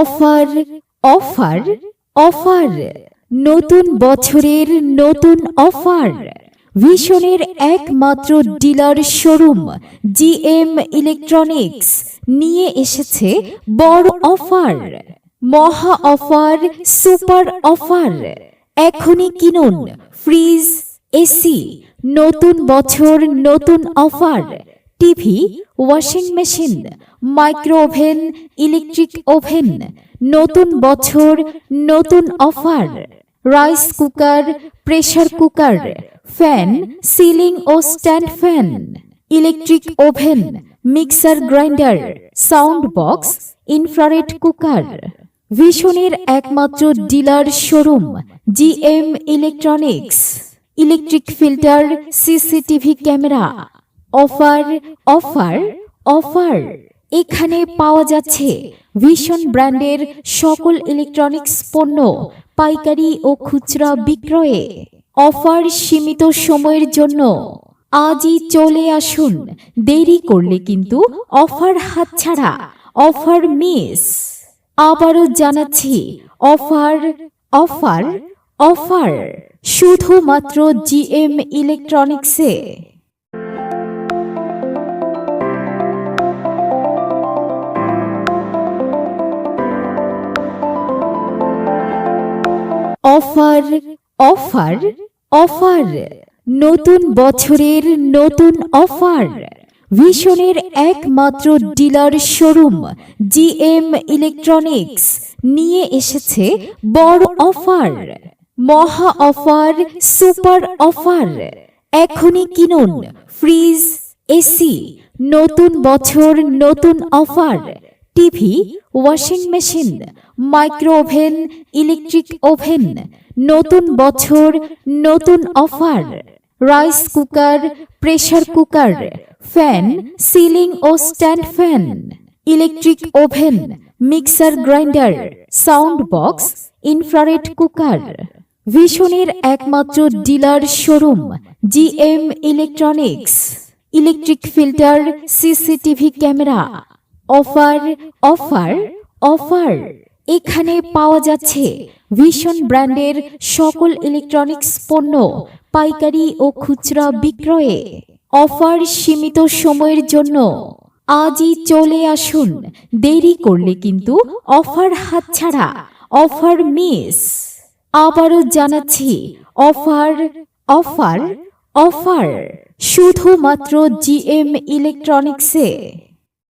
Offer offer offer. নতুন বছরের নতুন অফার। ভীষণের একমাত্র ডিলার শোরুম, জিএম ইলেকট্রনিক্স। নিয়ে এসেছে বড় অফার। মহা অফার, সুপার অফার। এখনই কিনুন, ফ্রিজ, এসি। নতুন বছর, নতুন offer. TV, washing machine micro oven electric oven, নতুন বছর, নতুন offer, rice cooker, pressure cooker, fan, ceiling ও stand fan, electric oven, mixer grinder, sound box, infrared cooker. ভীষণের একমাত্র dealer showroom, GM electronics. Electric filter, CCTV camera. Offer offer offer এখানে পাওয়া যাচ্ছে ভীষণ ব্র্যান্ডের সকল ইলেকট্রনিক্স পণ্য পাইকারি ও খুচরা বিক্রয়ে। অফার সীমিত সময়ের জন্য আজই চলে আসুন। দেরি করলে কিন্তু অফার হাতছাড়া অফার মিস। আবারও জানাচ্ছি অফার অফার অফার শুধুমাত্র জিএম ইলেকট্রনিক্সে অফার অফার অফার। নতুন বছরের নতুন অফার। ভীষণের একমাত্র ডিলার শোরুম, জিএম ইলেকট্রনিক্স। নিয়ে এসেছে বড় অফার। মহা অফার, সুপার অফার। এখনই কিনুন, ফ্রিজ, এসি। নতুন বছর, নতুন offer. TV, washing machine micro oven electric oven, নতুন বছর, নতুন offer, rice cooker, pressure cooker, fan, ceiling ও stand fan, electric oven, mixer grinder, sound box, infrared cooker. ভীষণের একমাত্র dealer showroom, GM electronics. Electric filter, CCTV camera. Offer offer offer. এখানে পাওয়া যাচ্ছে ভীষণ ব্র্যান্ডের সকল ইলেকট্রনিক্স পণ্য, পাইকারি ও খুচরা বিক্রয়ে। অফার সীমিত সময়ের জন্য আজই চলে আসুন। দেরি করলে কিন্তু অফার হাতছাড়া অফার মিস। আবারও জানাচ্ছি, অফার অফার অফার। শুধুমাত্র জিএম ইলেকট্রনিক্সে